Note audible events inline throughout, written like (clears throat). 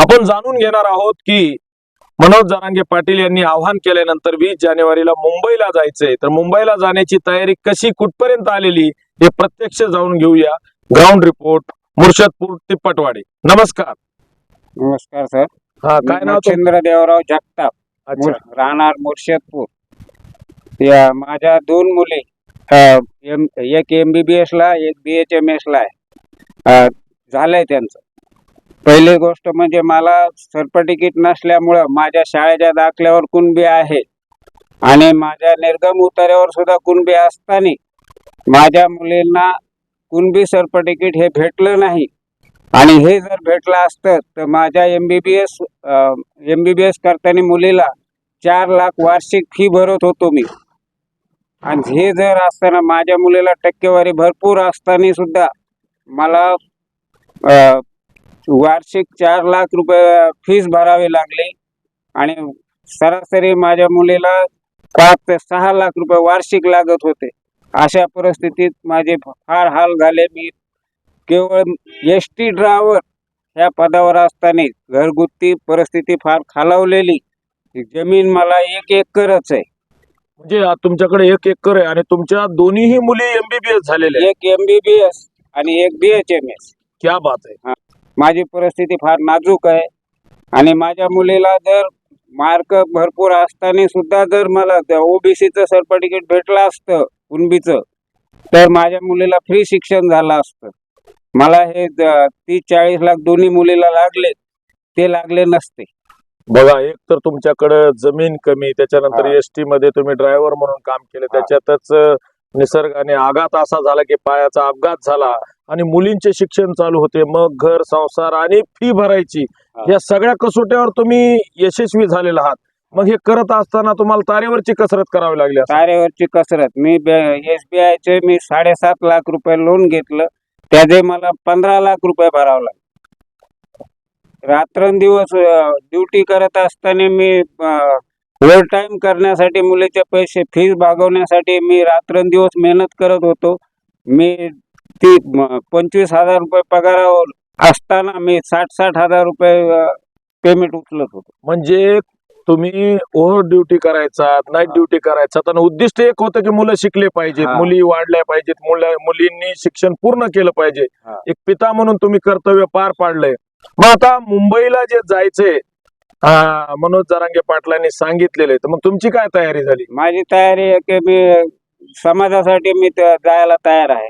आपण जाणून घेणार आहोत की मनोज जरांगे पाटील यांनी आवाहन केल्यानंतर वीस जानेवारीला मुंबईला जायचंय. तर मुंबईला जाण्याची तयारी कशी कुठपर्यंत आलेली हे प्रत्यक्ष जाऊन घेऊया. Ground report Murshadpur Tippatwadi. नमस्कार. नमस्कार सर. हा काय नाव तुम- चंद्र देवराव जगताप. अच्छा. राहणार मुर्शदपूर. या माझ्या दोन मुली. अ, एम- एक एमबीबीएस ला एक बीएचएमएस ला आहे. अ, झालंय त्यांचं. पहिली गोष्ट म्हणजे मला सर्टिफिकेट नसल्यामुळं माझ्या शाळेच्या दाखल्यावर कुणबी आहे. आणि माझ्या निर्गम उतार्यावर सुद्धा कुणबी असताना माझ्या मुलींना कुणबी सर्टिफिकेट हे भेटलं नाही. आणि हे जर भेटलं असतं तर माझ्या M B B S M B B S करताना मुलीला चार लाख वार्षिक फी भरत होतो मी. आणि हे जर असताना माझ्या मुलीला टक्केवारी भरपूर असताना सुद्धा मला वार्षिक चार लाख रुपये फीस भरावी लागली. आणि सरासरी माझ्या मुलीला पाच ते सहा लाख रुपये वार्षिक लागत होते. अशा परिस्थितीत माझे फार हाल झाले. मी केवळ एस टी ड्रायव्हर ह्या पदावर असताना घरगुती परिस्थिती फार खालावलेली. जमीन मला एक एकरच आहे. म्हणजे तुमच्याकडे एक एकर आहे आणि तुमच्या दोन्हीही मुली एमबीबीएस झालेल्या एक एमबीबीएस आणि एक बीएचएमएस क्या बात आहे. माझी परिस्थिती फार नाजूक आहे. आणि माझ्या मुलीला जर मार्क भरपूर असताना सुद्धा जर मला ओबीसीचं सर्टिफिकेट भेटलं असतं कुणबीचं तर माझ्या मुलीला फ्री शिक्षण झालं असतं. मला हे तीस चाळीस लाख दोन्ही मुलीला लागले ते लागले नसते. बघा एक तर तुमच्याकडे जमीन कमी त्याच्यानंतर. एस टी मध्ये तुम्ही ड्रायव्हर म्हणून काम केलं त्याच्यातच निसर्गाने आघात असा झाला की पायाचा अपघात झाला. आणि मुलींचे शिक्षण चालू होते. मग घर संसार आणि फी भरायची. या सगळ्या कसोट्यावर तुम्ही यशस्वी झालेला आहात. मग हे करत असताना तुम्हाला तारेवरची कसरत करावी लागली. तारेवरची कसरत. मी एस बी आयचे मी साडेसात लाख रुपये लोन घेतलं. त्याचे मला पंधरा लाख रुपये भरावं लागले. रात्रंदिवस ड्युटी करत असताना मी ओव्हर टाइम करण्यासाठी मुलीचे पैसे फीस भागवण्यासाठी मी रात्रंदिवस मेहनत करत होतो. मी ती पंचवीस हजार रुपये पगारावर असताना मी साठ साठ हजार रुपये पेमेंट उचलत होतो म्हणजे तुम्ही ओव्हर ड्युटी करायचा नाईट. ड्युटी करायचा आणि उद्दिष्ट एक होतं की मुलं शिकले पाहिजेत. मुली वाढल्या पाहिजेत मुलं मुलींनी शिक्षण पूर्ण केलं पाहिजे. एक पिता म्हणून तुम्ही कर्तव्य पार पाडलंय मग आता मुंबईला जे जायचंय हा, मनोज जरांगे पाटलांनी सांगितलेलं तर मग तुमची काय तयारी झाली माझी तयारी आहे की मी समाजासाठी मी जायला तयार आहे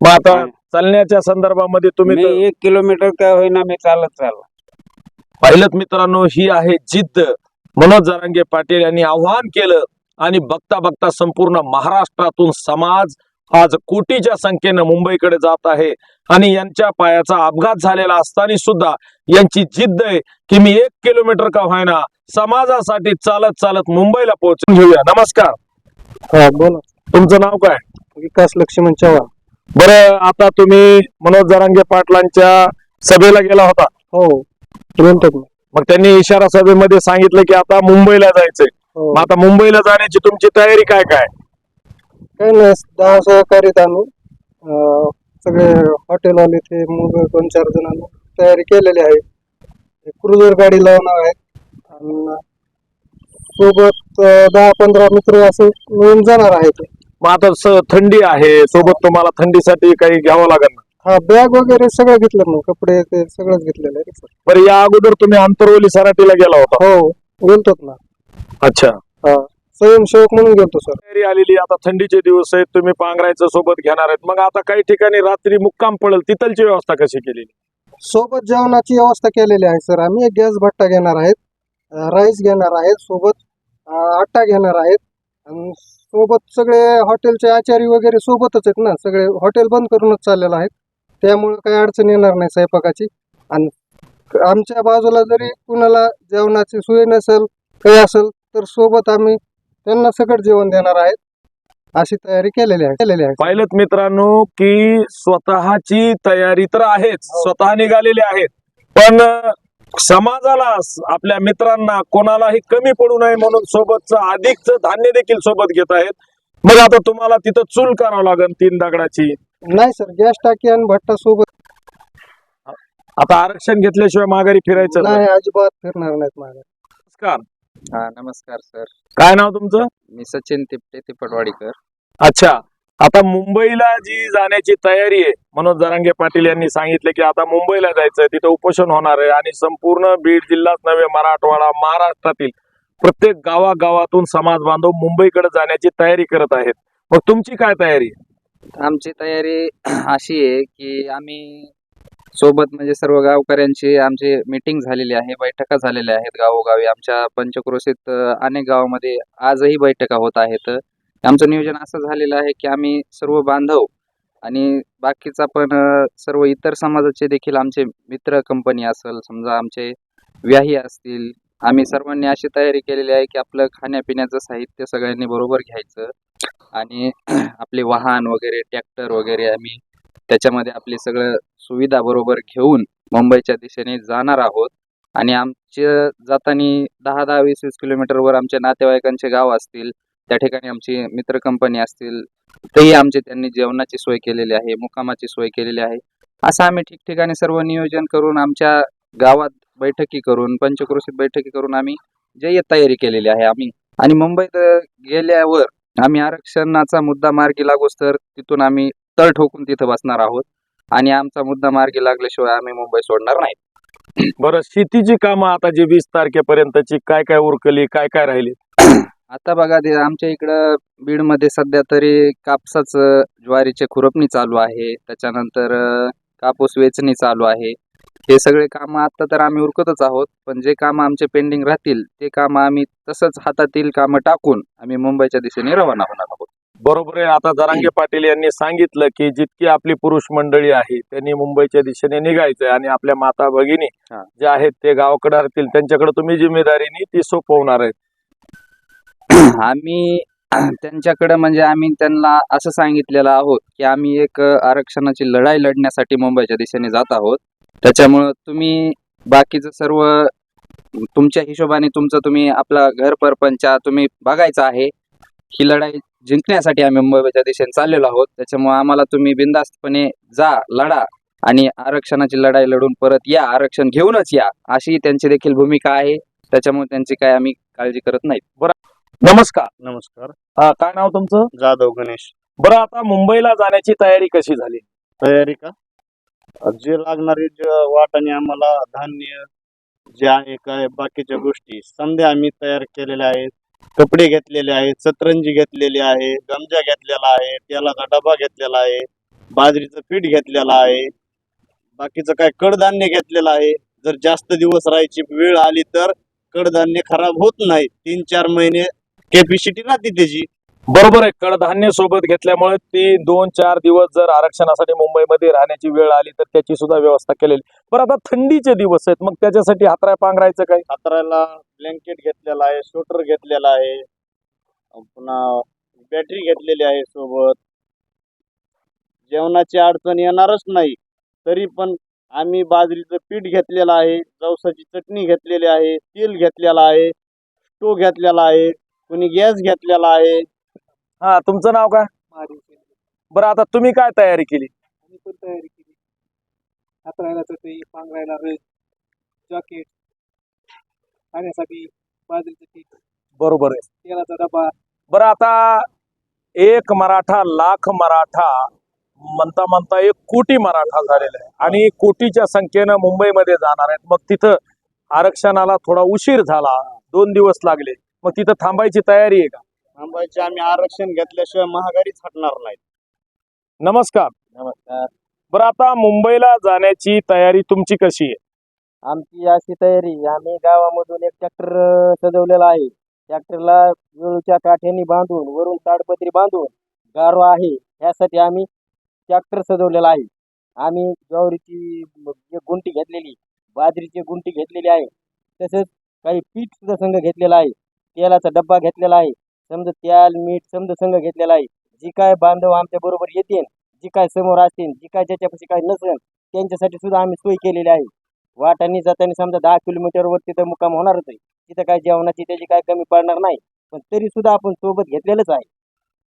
मग आता. चालण्याच्या संदर्भामध्ये तुम्ही मी एक किलोमीटर काय होईना मी चालत चाललो. पाहिलं मित्रांनो ही आहे जिद्द. मनोज जरांगे पाटील यांनी आव्हान केलं आणि बघता बघता संपूर्ण महाराष्ट्रातून समाज आज कोटीच्या संख्येनं मुंबईकडे जात आहे. आणि यांच्या पायाचा अपघात झालेला असताना सुद्धा यांची जिद्द आहे की मी एक किलोमीटर का व्हायना समाजासाठी चालत चालत मुंबईला पोहोचून घेऊया. नमस्कार. हा बोला. तुमचं नाव काय? विकास लक्ष्मण चव्हाण. बरं आता तुम्ही मनोज जरांगे पाटलांच्या सभेला गेला होता. हो. म्हणतात मग त्यांनी इशारा सभेमध्ये सांगितलं की आता मुंबईला जायचंय. हो. मग आता मुंबईला जाण्याची तुमची तयारी काय काय? काही नाही दहा सहकारीत आम्ही. अं, सगळे हॉटेलवाले ते मग दोन चार जणांनी तयारी केलेली आहे. क्रुझर गाडी लावणार आहेत. आणि सोबत अं, दहा पंधरा मित्र असं मिळून जाणार आहेत. मग आता स- थंडी आहे सोबत तुम्हाला थंडीसाठी काही घ्यावं लागेल ना? हा बॅग वगैरे सगळं घेतलं मग कपडे ते सगळंच घेतलेलं आहे सर. बरं या अगोदर तुम्ही आंतरवली सराटीला गेला होता? हो गेलतोच ना. अच्छा. हा स्वयंसेवक म्हणून गेलतो सर. तयारी आलेली आता थंडीचे दिवस आहेत तुम्ही पांघरायचं सोबत घेणार आहेत. मग आता काही ठिकाणी रात्री मुक्काम पडेल तिथलची व्यवस्था कशी केलेली? सोबत जेवणाची व्यवस्था केलेली आहे सर. आम्ही एक गॅस भट्टा घेणार आहेत राईस घेणार आहेत सोबत अं, आट्टा घेणार आहेत आणि सोबत सगळे हॉटेलचे आचारी वगैरे सोबतच आहेत ना. सगळे हॉटेल बंद करूनच चाललेलं आहेत. त्यामुळे काही अडचण येणार नाही स्वयंपाकाची. आणि आमच्या बाजूला जरी कुणाला जेवणाची सोय नसेल काही असेल तर सोबत आम्ही त्यांना सकट जेवण देणार आहेत. अशी तयारी केलेली आहे. केलेली आहे. पाहिलं मित्रांनो की स्वतःची तयारी तर आहेच. हो. स्वतः निघालेले आहेत. पण समाजाला आपल्या मित्रांना कोणालाही कमी पडू नये म्हणून सोबतचं अधिकचं धान्य देखील सोबत घेत आहेत. मग आता तुम्हाला तिथं चूल करावं लागेल तीन दगडाची. नाही सर गॅस टाकी आणि भट्टा सोबत. आता आरक्षण घेतल्याशिवाय माघारी फिरायचं नाही. नाही अजिबात फिरणार नाहीत माझ्या नमस्कार. हा नमस्कार सर. काय नाव तुमचं? मी सचिन तिपटे तिपटवाडीकर. अच्छा. आता मुंबईला जी जाण्याची तयारी आहे मनोज जरांगे पाटील यांनी सांगितले की आता मुंबईला जायचंय तिथं उपोषण होणार आहे आणि संपूर्ण बीड जिल्हाच नव्हे मराठवाडा महाराष्ट्रातील प्रत्येक गावागावातून समाज बांधव मुंबईकडे जाण्याची तयारी करत आहेत. मग तुमची काय तयारी आमची तयारी अशी आहे की आम्ही सोबत म्हणजे सर्व गावकऱ्यांची आमची मीटिंग झालेली आहे बैठका झालेल्या आहेत गावोगावी. आमच्या पंचक्रोशीत अनेक गावामध्ये आजही बैठका होत आहेत. आमचं नियोजन असं झालेलं आहे की आम्ही सर्व बांधव आणि बाकीचा पण सर्व इतर समाजाचे देखील आमचे मित्र कंपनी असेल समजा आमचे व्याही असतील आम्ही सर्वांनी अशी तयारी केलेली आहे की आपलं खाण्यापिण्याचं साहित्य सगळ्यांनी बरोबर घ्यायचं आणि (clears throat) आपले वाहन वगैरे ट्रॅक्टर वगैरे आम्ही त्याच्यामध्ये आपली सगळं सुविधा बरोबर घेऊन मुंबईच्या दिशेने जाणार आहोत. आणि आमचे जाताना दहा दहा वीस वीस किलोमीटरवर आमच्या नातेवाईकांचे गाव असतील त्या ठिकाणी आमची मित्र कंपनी असतील तेही आमची त्यांनी जेवणाची सोय केलेली आहे मुक्कामाची सोय केलेली आहे. असं आम्ही ठिकठिकाणी सर्व नियोजन करून आमच्या गावात बैठकी करून पंचक्रोशीत बैठकी करून आम्ही जय्यत तयारी केलेली आहे आम्ही. आणि मुंबईत गेल्यावर आम्ही आरक्षणाचा मुद्दा मार्गी लागोस तर तिथून आम्ही तळ ठोकून तिथं बसणार आहोत. आणि आमचा मुद्दा मार्गी लागल्याशिवाय आम्ही मुंबई सोडणार नाही. बरं शेतीची कामं आता जी वीस तारखेपर्यंतची काय काय उरकली काय काय राहिली? आता बघा ते आमच्या इकडं बीडमध्ये सध्या तरी कापसाचं ज्वारीचे खुरपणी चालू आहे. त्याच्यानंतर अ, कापूस वेचणी चालू आहे. हे सगळे कामं आता तर आम्ही उरकतच आहोत पण जे कामं आमचे पेंडिंग राहतील ते कामं आम्ही तसंच हातातील कामं टाकून आम्ही मुंबईच्या दिशेने रवाना होणार आहोत. बरोबर आहे. आता जरांगे पाटील यांनी सांगितलं की जितकी आपली पुरुष मंडळी आहे त्यांनी मुंबईच्या दिशेने निघायचंय आणि आपल्या माता भगिनी हा. ज्या आहेत ते गावाकडे राहतील त्यांच्याकडे तुम्ही जिम्मेदारीने ती सोपवणार आहे (clears throat) आम्ही त्यांच्याकडे म्हणजे आम्ही त्यांना असं सांगितलेलं आहोत की आम्ही एक आरक्षणाची लढाई लढण्यासाठी मुंबईच्या दिशेने जात आहोत. त्याच्यामुळं तुम्ही बाकीचं सर्व तुमच्या हिशोबाने तुमचं तुम्ही आपला घर परपंचा तुम्ही बघायचं आहे. ही लढाई जिंकण्यासाठी आम्ही मुंबईच्या दिशेने चाललेलो आहोत. त्याच्यामुळे आम्हाला तुम्ही बिंदास्तपणे जा लढा आणि आरक्षणाची लढाई लढून परत या आरक्षण घेऊनच या. अशी त्यांची देखील भूमिका आहे. त्याच्यामुळे त्यांची काय आम्ही काळजी करत नाही. नमस्कार. नमस्कार. हा, काय नाव तुमचं? जाधव गणेश. बरं आता मुंबईला जाण्याची तयारी कशी झाली? तयारी का? जे लागणारे जे वाटाणे आम्हाला धान्य जे आहे काय बाकीच्या गोष्टी समजा आम्ही तयार केलेल्या आहेत. कपडे घेतलेले आहेत सतरंजी घेतलेली आहे गमजा घेतलेला आहे तेलाचा डबा घेतलेला आहे बाजरीचं पीठ घेतलेलं आहे. बाकीचं काय कडधान्य घेतलेलं आहे. जर जास्त दिवस राहायची वेळ आली तर कडधान्य खराब होत नाही. तीन चार महिने कॅपॅसिटी राहते त्याची. बरोबर आहे. कडधान्य सोबत घेतल्यामुळे ती दोन चार दिवस जर आरक्षणासाठी मुंबईमध्ये राहण्याची वेळ आली तर त्याची सुद्धा व्यवस्था केलेली. बरं आता थंडीचे दिवस आहेत. मग त्याच्यासाठी हातराय पांघरायचं काय? हातराला ब्लँकेट घेतलेला आहे स्वेटर घेतलेला आहे. पुन्हा बॅटरी घेतलेली आहे सोबत. जेवणाची अडचण येणारच नाही. तरी पण आम्ही बाजरीचं पीठ घेतलेलं आहे जवसाची चटणी घेतलेली आहे तेल घेतलेलं आहे स्टो घेतलेला आहे. कोणी गॅस घेतलेला आहे. हा तुमचं नाव काय? बरं आता तुम्ही काय तयारी केली? आम्ही पण तयारी केली. हातरायला चटई पांघरायला रग जॅकेट खाण्यासाठी बाजरीचं पीठ. बरोबर आहे. तेलाचा डबा. बरं आता एक मराठा लाख मराठा म्हणता म्हणता एक कोटी मराठा झालेला आहे आणि कोटीच्या संख्येनं मुंबईमध्ये जाणार आहेत. मग तिथं आरक्षणाला थोडा उशीर झाला. दोन दिवस लागले. मग तिथं थांबायची तयारी आहे का? थांबायचे आम्ही आरक्षण घेतल्याशिवाय महागारीच हटणार नाही नमस्कार. नमस्कार. बरं आता मुंबईला जाण्याची तयारी तुमची कशी आहे? आमची अशी तयारी आम्ही गावामधून एक ट्रॅक्टर सजवलेला आहे. ट्रॅक्टरला वेळूच्या काठ्यांनी बांधून वरून ताडपत्री बांधून गारवा आहे. ह्यासाठी आम्ही ट्रॅक्टर सजवलेला आहे. आम्ही ज्वारीची गुंटी घेतलेली बाजरीची गुंटी घेतलेली आहे. तसेच काही पीठ सुद्धा संघ घेतलेला आहे. तेलाचा डब्बा घेतलेला आहे. समजा तेल मीठ समजा संघ घेतलेला आहे. जी काय बांधव आमच्या बरोबर येतील जी काय समोर असतील जी काय ज्याच्यापाशी काय नसेल त्यांच्यासाठी सुद्धा आम्ही सोय केलेली आहे. वाटांनी जाताना समजा दहा किलोमीटरवर तिथं मुक्काम होणारच आहे. तिथं काय जेवणाची त्याची काय कमी पडणार नाही. पण तरी सुद्धा आपण सोबत घेतलेलंच आहे.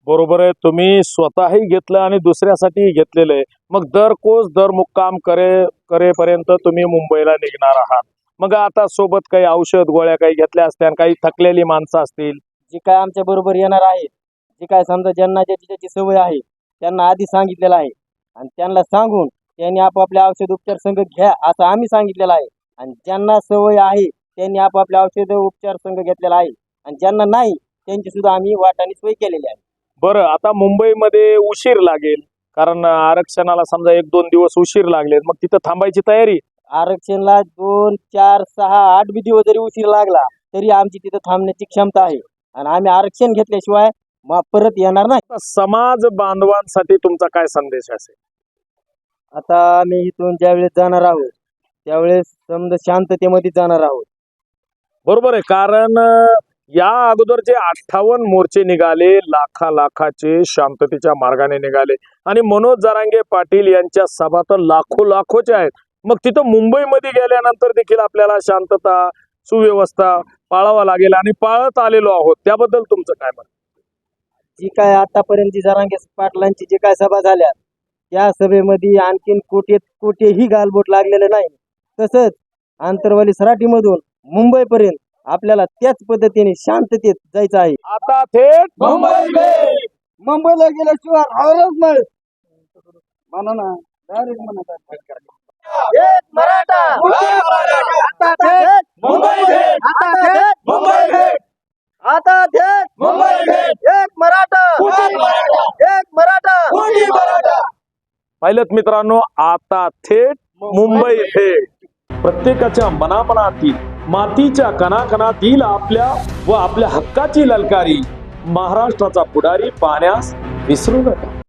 बरोबर आहे. तुम्ही स्वतःही घेतलं आणि दुसऱ्यासाठीही घेतलेलं आहे. मग दर कोस दर मुक्काम करे करेपर्यंत तुम्ही मुंबईला निघणार आहात. मग आता सोबत काही औषध गोळ्या काही घेतल्या असत्या आणि काही थकलेली माणसं असतील? जी काय आमच्या बरोबर येणार आहे जी काय समजा ज्यांना ज्याची ज्याची सवय आहे त्यांना आधी सांगितलेलं आहे. आणि त्यांना सांगून त्यांनी आपापले औषध उपचार संघ घ्या असं आम्ही सांगितलेलं आहे. आणि ज्यांना सवय आहे त्यांनी आपापले औषध उपचार संघ घेतलेला आहे. आणि ज्यांना नाही त्यांची सुद्धा आम्ही वाटाने सोय केलेली आहे. बरं आता मुंबईमध्ये उशीर लागेल. कारण आरक्षणाला समजा एक दोन दिवस उशीर लागले मग तिथं थांबायची तयारी? आरक्षणला दोन चार सहा आठ बी दिवस जरी उशीर लागला तरी आमची तिथं थांबण्याची क्षमता आहे. आणि आम्ही आरक्षण घेतल्याशिवाय मग परत येणार नाही. समाज बांधवांसाठी तुमचा काय संदेश असेल? आता आम्ही इथून ज्यावेळेस जाणार आहोत त्यावेळेस समजा शांततेमध्ये जाणार आहोत. बरोबर आहे कारण या अगोदर जे अठ्ठावन्न मोर्चे निघाले लाखा लाखाचे शांततेच्या मार्गाने निघाले. आणि मनोज जरांगे पाटील यांच्या सभा तर लाखो लाखोच्या आहेत. मग तिथं मुंबईमध्ये गेल्यानंतर देखील आपल्याला शांतता सुव्यवस्था पाळावा लागेल आणि पाळत आलेलो आहोत. त्याबद्दल तुमचं काय मत जी काय आतापर्यंत जी जरांगे पाटलांची जी काय सभा झाल्या त्या सभेमध्ये आणखीन कोटे कोठेही गालबोट लागलेलं नाही. तसंच आंतरवाली सराटीमधून मुंबईपर्यंत आपल्याला त्याच पद्धतीने शांततेत जायचं आहे. आता थेट मुंबई. मुंबईला गेल्याशिवाय राहणारच नाही. म्हणा ना डायरेक्ट म्हणा मराठा. मुंबई भेट. मुंबई भेट. आता थेट मुंबई भेट. एक मराठा. कुठे मराठा? एक मराठा. कोणी मराठा. पाहिलं मित्रांनो आता थेट मुंबई भेट. प्रत्येकाच्या मनामनातील मातीच्या कणाकणातील आपल्या व आपल्या हक्काची ललकारी महाराष्ट्राचा पुढारी पाहण्यास विसरू नका.